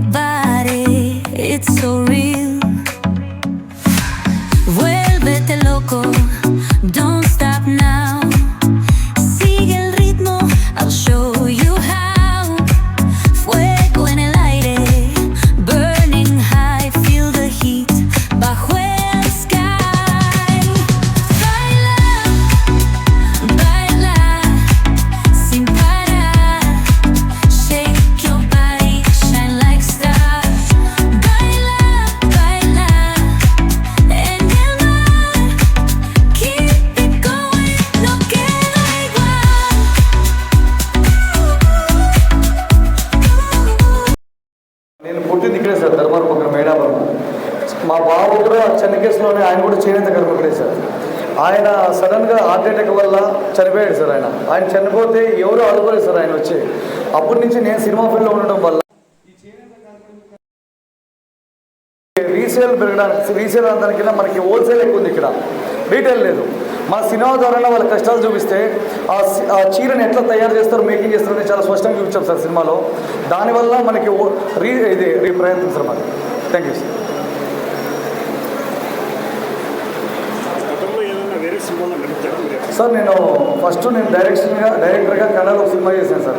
body, it's so real. Vuélvete loco, sir Dharmaram పక్కన మేడాపురం మా బాబు కూడా చెన్నకేశ్లోనే ఆయన కూడా చేనేత కర్మకుడే సార్. ఆయన సడన్గా హార్ట్ అటాక్ వల్ల చనిపోయాడు సార్ ఆయన. ఆయన చనిపోతే ఎవరు ఆదుకోలేదు సార్ ఆయన వచ్చి. అప్పటి నుంచి నేను సినిమా ఫీల్డ్లో ఉండడం వల్ల రీసేల్ పెరగడానికి రీసేల్ అందరికీ మనకి హోల్సేల్ ఎక్కువ ఉంది ఇక్కడ. రీటైల్ లేదు. మన సినిమా ద్వారానే వాళ్ళ కష్టాలు చూపిస్తే ఆ చీరను చీరని ఎట్లా తయారు చేస్తారు మేకింగ్ చేస్తారు చాలా స్పష్టంగా చూపించాం సార్ సినిమాలో. దానివల్ల మనకి ఓ- రీ ఇది రీప్రయత్నం సార్ మాది. థ్యాంక్ యూ సార్ గతంలో ఏదైనా వేరే సినిమాలో నడిపారు మీరు సార్ నేను ఫస్ట్ నేను డైరెక్షన్గా డైరెక్టర్గా కన్నడలో ఒక సినిమా చేశాను సార్.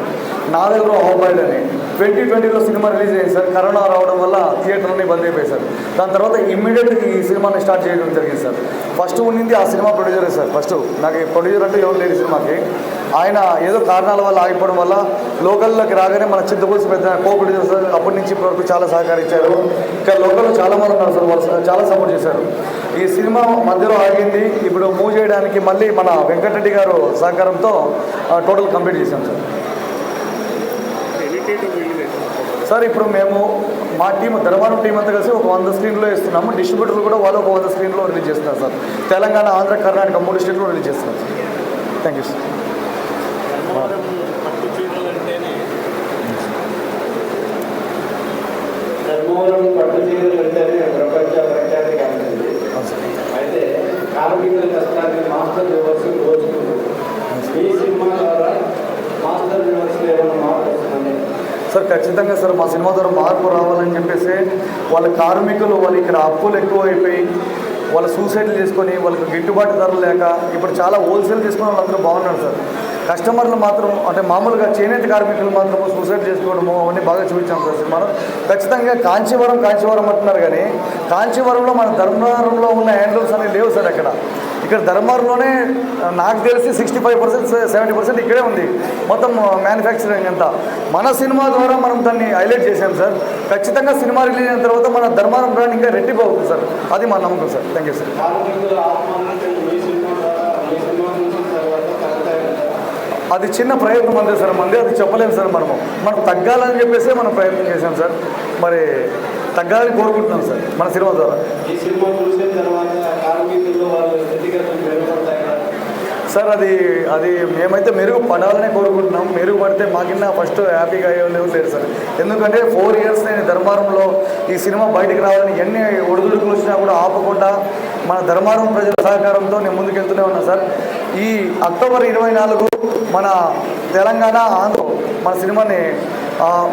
నా దగ్గర హోబాయిడ్ అని. ట్వంటీ ట్వంటీలో సినిమా రిలీజ్ అయ్యింది సార్. కరోనా రావడం వల్ల థియేటర్ని బంద్ అయిపోయాయి సార్. దాని తర్వాత ఇమ్మీడియట్గా ఈ సినిమాని స్టార్ట్ చేయడం జరిగింది సార్. ఫస్ట్ ఉండింది ఆ సినిమా ప్రొడ్యూసరే సార్ ఫస్ట్. నాకు ప్రొడ్యూసర్ అంటే ఎవరు లేరు సినిమాకి. ఆయన ఏదో కారణాల వల్ల ఆగిపోవడం వల్ల లోకల్లోకి రాగానే మన చింతపూసి పెద్ద కోపడి అప్పటి నుంచి ఇప్పటి వరకు చాలా సహకరించారు. ఇక్కడ లోకల్లో చాలా మంది ఉన్నారు సార్. వాళ్ళు చాలా సపోర్ట్ చేశారు. ఈ సినిమా మధ్యలో ఆగింది. ఇప్పుడు మూవ్ చేయడానికి మళ్ళీ మన వెంకటరెడ్డి గారు సహకారంతో టోటల్ కంప్లీట్ చేశాం సార్. సార్ ఇప్పుడు మేము మా టీం ధర్మవరం టీం అంతా కలిసి ఒక వంద స్క్రీన్లో ఇస్తున్నాము డిస్ట్రిబ్యూటర్లు కూడా వాళ్ళు ఒక వంద స్క్రీన్లో రిలీజ్ చేస్తున్నారు సార్. తెలంగాణ ఆంధ్ర కర్ణాటక మూడు స్టేట్లో రిలీజ్ చేస్తున్నారు sir. Thank you sir Dharmavaram పట్టు చీరలు అంటేనే ధర్మవరం పట్టు చీరలు అంటేనే ప్రపంచ ప్రఖ్యాతి కాంచింది అవును సార్ అయితే కార్మికుల కష్టాన్ని మాస్టర్ వ్యవస్థ దోచుకుంటుంది ఈ సినిమా ద్వారా మాస్టర్ వ్యవస్థ ఏమైనా మార్పు వస్తుందని సార్ ఖచ్చితంగా సార్ మా సినిమా ద్వారా మార్పు రావాలని చెప్పేసి వాళ్ళ కార్మికులు వాళ్ళు ఇక్కడ అప్పులు ఎక్కువ అయిపోయి వాళ్ళు సూసైడ్లు చేసుకొని వాళ్ళకి గిట్టుబాటు ధరలు లేక ఇప్పుడు చాలా హోల్సేల్ తీసుకున్న వాళ్ళందరూ బాగున్నారు సార్. కస్టమర్లు మాత్రం అంటే మామూలుగా చేనేత కార్మికులు మాత్రం సూసైడ్ చేసుకోవడము అవన్నీ బాగా చూపించాం సార్ సినిమాలో. ఖచ్చితంగా కాంచీవరం కాంచీవరం అంటున్నారు కానీ కాంచీవరంలో మన ధర్మవరంలో ఉన్న హ్యాండ్లూమ్స్ అనేవి లేవు సార్ అక్కడ ఇక్కడ ధర్మవరంలోనే నాకు తెలిసి sixty five percent seventy percent ఇక్కడే ఉంది. మొత్తం మ్యానుఫ్యాక్చరింగ్ అంతా. మన సినిమా ద్వారా మనం దాన్ని హైలైట్ చేసాం సార్. ఖచ్చితంగా సినిమా రిలీజ్ అయిన తర్వాత మన ధర్మారం బ్రాండ్ ఇంకా రెట్టింపు అవుతుంది సార్. అది మా నమ్మకం సార్. థ్యాంక్ యూ సార్ అది చిన్న ప్రయత్నం అంతే సార్. మంది అది చెప్పలేము సార్ మనము. మనం తగ్గాలని చెప్పేసి మనం ప్రయత్నం చేసాం సార్. మరి తగ్గాలని కోరుకుంటున్నాం సార్ మన సినిమా ద్వారా. ఈ సినిమా చూసిన తర్వాత వాళ్ళ సార్ అది అది మేమైతే మెరుగు పడాలని కోరుకుంటున్నాం. మెరుగు పడితే మాకిన్న ఫస్ట్ హ్యాపీగా అయ్యేవాళ్ళు లేరు సార్. ఎందుకంటే ఫోర్ ఇయర్స్ నేను ధర్మారంలో ఈ సినిమా బయటికి రావాలని ఎన్ని ఒడిదుడుకులు వచ్చినా కూడా ఆపకుండా మన ధర్మారం ప్రజల సహకారంతో నేను ముందుకెళ్తూనే ఉన్నా సార్. ఈ అక్టోబర్ ఇరవై నాలుగు మన తెలంగాణ ఆంధ్ర మన సినిమాని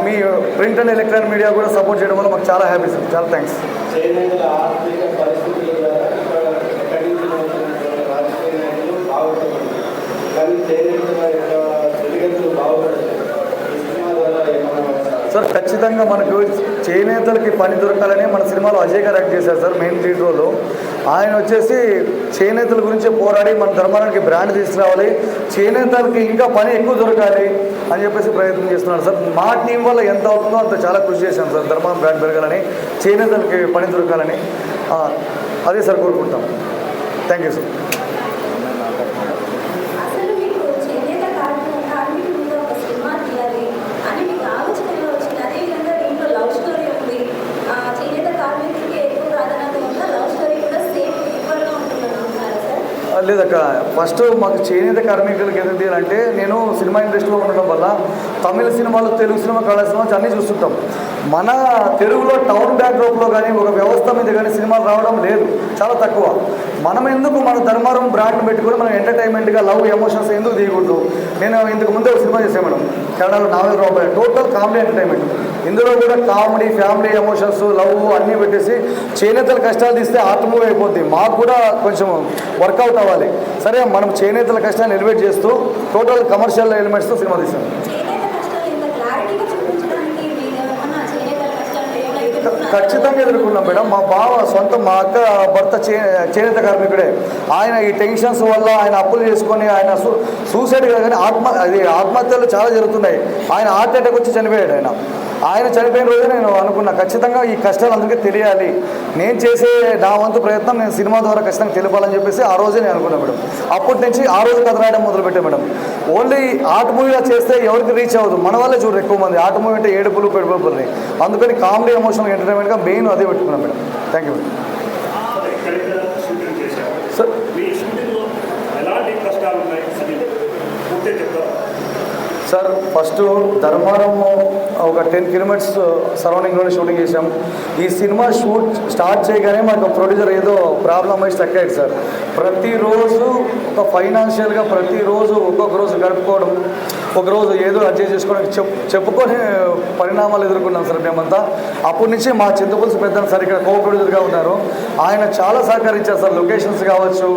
మీ ప్రింట్ అండ్ ఎలక్ట్రానిక్ మీడియా కూడా సపోర్ట్ చేయడం వల్ల మాకు చాలా హ్యాపీ సార్ చాలా థ్యాంక్స్ చేనేతల ఆర్థిక పరిస్థితుల ద్వారా ఇక్కడ ఎక్కడి నుంచి వచ్చినటువంటి రాజకీయ నాయకులు బాగుపడుతున్నారు కానీ చేనేతల యొక్క స్థితిగతులు బాగుపడలేదు ఈ సినిమా ద్వారా ఏమైనా సార్ ఖచ్చితంగా మనకు చేనేతలకి పని దొరకాలని మన సినిమాలో అజయ్ గారు యాక్ట్ చేశారు సార్ మెయిన్ లీడ్ రోల్లో. ఆయన వచ్చేసి చేనేతల గురించి పోరాడి మన ధర్మానికి బ్రాండ్ తీసుకురావాలి చేనేతలకి ఇంకా పని ఎక్కువ దొరకాలి అని చెప్పేసి ప్రయత్నం చేస్తున్నారు సార్. మా టీం వల్ల ఎంత అవుతుందో అంత చాలా కృషి చేశాం సార్ ధర్మం బ్రాండ్ పెరగాలని చేనేతలకి పని దొరకాలని. అదే సార్ కోరుకుంటాం. థ్యాంక్ యూ సార్ అసలు మీకు చేనేత కార్మిక కార్మికుల మీద ఒక సినిమా తీయాలి అని మీకు ఆలోచన ఎలా వచ్చింది అదేవిధంగా దీంట్లో లవ్ స్టోరీ ఉంది ఆ, చేనేత కార్మికులకి ఎక్కువ ప్రాధాన్యత ఉందా లవ్ స్టోరీ కూడా సేమ్ ఈక్వల్గా ఉంటుందని అంటున్నారా సార్ లేదక్క ఫస్ట్ మాకు చేనేత కార్మికులకి ఏంటి అంటే నేను సినిమా ఇండస్ట్రీలో ఉండడం వల్ల తమిళ సినిమాలు తెలుగు సినిమా కళా సినిమాలు అన్నీ చూస్తుంటాం. మన తెలుగులో టౌన్ బ్యాక్డ్రాప్లో కానీ ఒక వ్యవస్థ మీద కానీ సినిమాలు రావడం లేదు చాలా తక్కువ. మనం ఎందుకు మన ధర్మారం బ్రాండ్ పెట్టుకొని మనం ఎంటర్టైన్మెంట్గా లవ్ ఎమోషన్స్ ఎందుకు తీయకూడదు? నేను ఇంతకు ముందే ఒక సినిమా చేశాను మేడం. కన్నడలో నాలుగు రూపాయలు టోటల్ కామెడీ ఎంటర్టైన్మెంట్ ఇందులో కూడా కామెడీ ఫ్యామిలీ ఎమోషన్స్ లవ్ అన్నీ పెట్టేసి చేనేతల కష్టాలు తీస్తే ఆత్మూవ్ అయిపోద్ది. మాకు కూడా కొంచెం వర్కౌట్ అవ్వాలి. సరే మనం చేనేతల కష్టాన్ని ఎలివేట్ చేస్తూ టోటల్ కమర్షియల్ ఎలిమెంట్స్తో సినిమా తీసాం చేనేత కష్టాలు ఇంత క్లారిటీగా చూపించడానికి మీరు ఏమన్నా చేనేత కష్టాలు ఏమైనా ఎదుర్కొన్నారా? ఖచ్చితంగా ఎదుర్కొన్నాం మేడం. మా బావ సొంత మా అక్క భర్త చే చేనేత కార్మికుడే. ఆయన ఈ టెన్షన్స్ వల్ల ఆయన అప్పులు చేసుకొని ఆయన సూ సూసైడ్ కానీ ఆత్మ అది ఆత్మహత్యలు చాలా జరుగుతున్నాయి. ఆయన హార్ట్ అటాక్ వచ్చి చనిపోయాడు ఆయన. ఆయన చనిపోయిన రోజే నేను అనుకున్నా. ఖచ్చితంగా ఈ కష్టాలు అందరికీ తెలియాలి. నేను చేసే నా వంతు ప్రయత్నం నేను సినిమా ద్వారా ఖచ్చితంగా తెలిపాలని చెప్పేసి ఆ రోజే నేను అనుకున్నాను మేడం. అప్పటి నుంచి ఆ రోజు కథ రాయడం మొదలుపెట్టాను మేడం. ఓన్లీ ఆర్ట్ మూవీగా చేస్తే ఎవరికి రీచ్ అవ్వదు. మన వల్లే చూడరు ఎక్కువ మంది. ఆర్ట్ మూవీ అంటే ఏడుపులు పెడుపులు. అందుకని కామెడీ ఎమోషనల్ ఎంటర్టైన్మెంట్గా మెయిన్ అదే పెట్టుకున్నాం మేడం. థ్యాంక్ యూ చేశారు? సార్. సార్ ఫస్ట్ ధర్మారం ఒక టెన్ కిలోమీటర్స్ సరౌండింగ్లోనే షూటింగ్ చేసాం ఈ సినిమా షూట్ స్టార్ట్ చేయగానే మాకు ప్రొడ్యూసర్ ఏదో ప్రాబ్లం అయి స్టక్ అయ్యాడు సార్. ప్రతిరోజు ఒక ఫైనాన్షియల్గా ప్రతిరోజు ఒక్కొక్క రోజు గడుపుకోవడం ఒక రోజు ఏదో అడ్జస్ట్ చేసుకోవడం చెప్ చెప్పుకొని పరిణామాలు ఎదుర్కొన్నాం సార్ మేమంతా. అప్పటి నుంచి మా చింతపులుసు పెద్ద సార్ ఇక్కడ కో ప్రొడ్యూసర్గా ఉన్నారు. ఆయన చాలా సహకరించారు సార్ లొకేషన్స్ కావచ్చు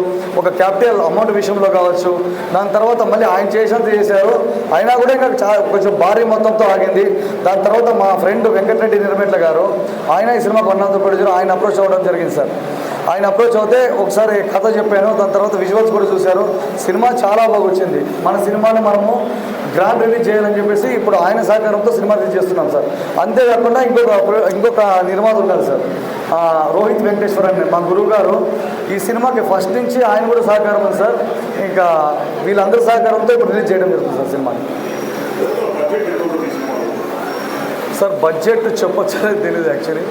ఒక క్యాపిటల్ అమౌంట్ విషయంలో కావచ్చు. దాని తర్వాత మళ్ళీ ఆయన చేసినంత చేశారు. అయినా కూడా ఇంకా చాలా కొంచెం భారీ మొత్తంతో ఆగింది. దాని తర్వాత మా ఫ్రెండ్ వెంకటరెడ్డి నిర్మేట్ల గారు ఆయన ఈ సినిమాకు అన్నంత ప్రొడ్యూసర్ ఆయన అప్రోచ్ అవ్వడం జరిగింది సార్. ఆయన అప్రోచ్ అవుతే ఒకసారి కథ చెప్పాను దాని తర్వాత విజువల్స్ కూడా చూశారు. సినిమా చాలా బాగా వచ్చింది మన సినిమాని మనము గ్రాండ్ రిలీజ్ చేయాలని చెప్పేసి ఇప్పుడు ఆయన సహకారంతో సినిమా రిలీజ్ చేస్తున్నాం సార్. అంతేకాకుండా ఇంకొక ఇంకొక నిర్మాత ఉన్నారు సార్. రోహిత్ వెంకటేశ్వర్ అని మా గురువు గారు ఈ సినిమాకి ఫస్ట్ నుంచి ఆయన కూడా సహకారం ఉంది సార్. ఇంకా వీళ్ళందరి సహకారంతో ఇప్పుడు రిలీజ్ చేయడం జరుగుతుంది సార్ సినిమాని బడ్జెట్ ఎంత ఉంటుంది ఈ సినిమాలో సార్ బడ్జెట్ చెప్పొచ్చనేది తెలియదు యాక్చువల్లీ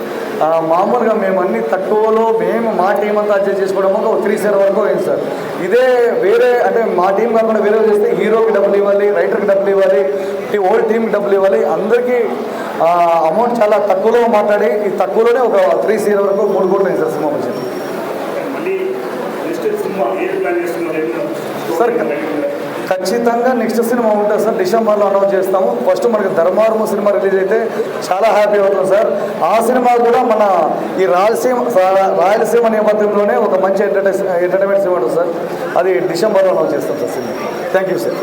మామూలుగా మేము అన్ని తక్కువలో మేము మా టీం అంతా అడ్జస్ట్ చేసుకోవడం ఒక త్రీ సెవెన్ వరకు అయింది సార్. ఇదే వేరే అంటే మా టీం కాకుండా వేరే చేస్తే హీరోకి డబ్బులు ఇవ్వాలి రైటర్కి డబ్బులు ఇవ్వాలి ఈ ఓల్డ్ టీంకి డబ్బులు ఇవ్వాలి అందరికీ అమౌంట్ చాలా తక్కువలో మాట్లాడి ఈ తక్కువలోనే ఒక త్రీ సీరో వరకు మూడు కోట్లు అయింది సార్ సినిమా బడ్జెట్ సార్, ఖచ్చితంగా నెక్స్ట్ సినిమా ఉంటుంది సార్. డిసెంబర్లో అనౌన్స్ చేస్తాము. ఫస్ట్ మనకి ధర్మారం సినిమా రిలీజ్ అయితే చాలా హ్యాపీ అవుతుంది సార్. ఆ సినిమా కూడా మన ఈ రాయలసీమ రాయలసీమ నేపథ్యంలోనే ఒక మంచి ఎంటర్టైన్ ఎంటర్టైన్మెంట్ సినిమా ఉంటుంది సార్. అది డిసెంబర్లో అనౌన్స్ చేస్తాం sir cinema. Thank you sir